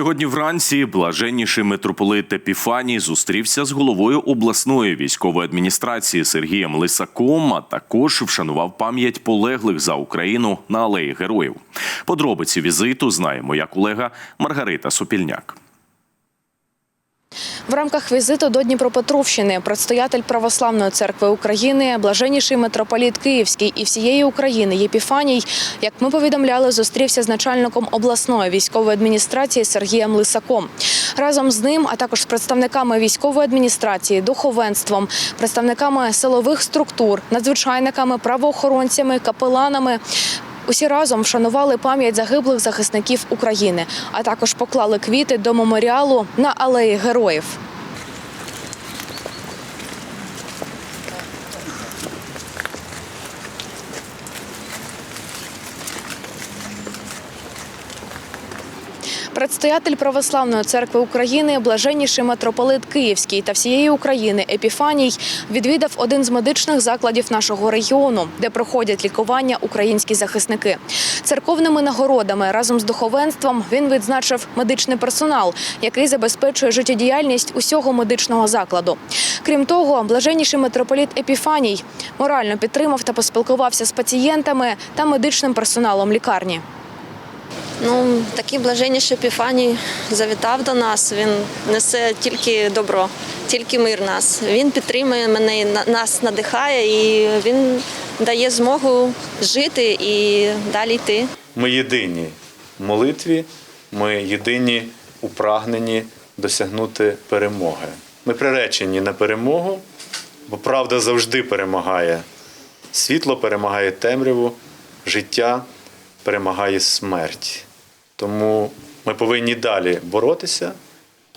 Сьогодні вранці блаженніший митрополит Епіфаній зустрівся з головою обласної військової адміністрації Сергієм Лисаком, а також вшанував пам'ять полеглих за Україну на алеї героїв. Подробиці візиту знає моя колега Маргарита Сопільняк. В рамках візиту до Дніпропетровщини предстоятель Православної церкви України, блаженніший митрополіт Київський і всієї України Єпіфаній, як ми повідомляли, зустрівся з начальником обласної військової адміністрації Сергієм Лисаком. Разом з ним, а також з представниками військової адміністрації, духовенством, представниками силових структур, надзвичайниками, правоохоронцями, капеланами. Усі разом вшанували пам'ять загиблих захисників України, а також поклали квіти до меморіалу на алеї героїв. Предстоятель Православної церкви України, блаженніший митрополит Київський та всієї України Епіфаній відвідав один з медичних закладів нашого регіону, де проходять лікування українські захисники. Церковними нагородами разом з духовенством він відзначив медичний персонал, який забезпечує життєдіяльність усього медичного закладу. Крім того, блаженніший митрополіт Епіфаній морально підтримав та поспілкувався з пацієнтами та медичним персоналом лікарні. Ну, такий блаженніший Епіфаній завітав до нас. Він несе тільки добро, тільки мир нас. Він підтримує мене, нас надихає і він дає змогу жити і далі йти. Ми єдині в молитві, ми єдині у прагненні досягнути перемоги. Ми приречені на перемогу, бо правда завжди перемагає. Світло перемагає темряву, життя перемагає смерть. Тому ми повинні далі боротися,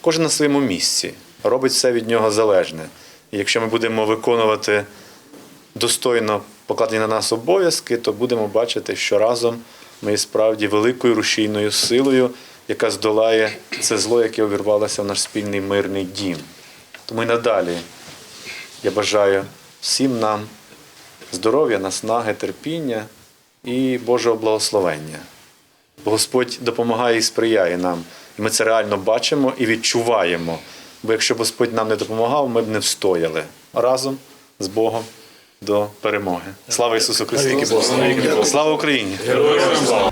кожен на своєму місці, робить все від нього залежне. І якщо ми будемо виконувати достойно покладені на нас обов'язки, то будемо бачити, що разом ми справді великою рушійною силою, яка здолає це зло, яке увірвалося в наш спільний мирний дім. Тому і надалі я бажаю всім нам здоров'я, наснаги, терпіння і Божого благословення. Господь допомагає і сприяє нам. І ми це реально бачимо і відчуваємо. Бо якщо б Господь нам не допомагав, ми б не встояли разом з Богом до перемоги. Слава Ісусу Христу! Слава Україні! Героям слава!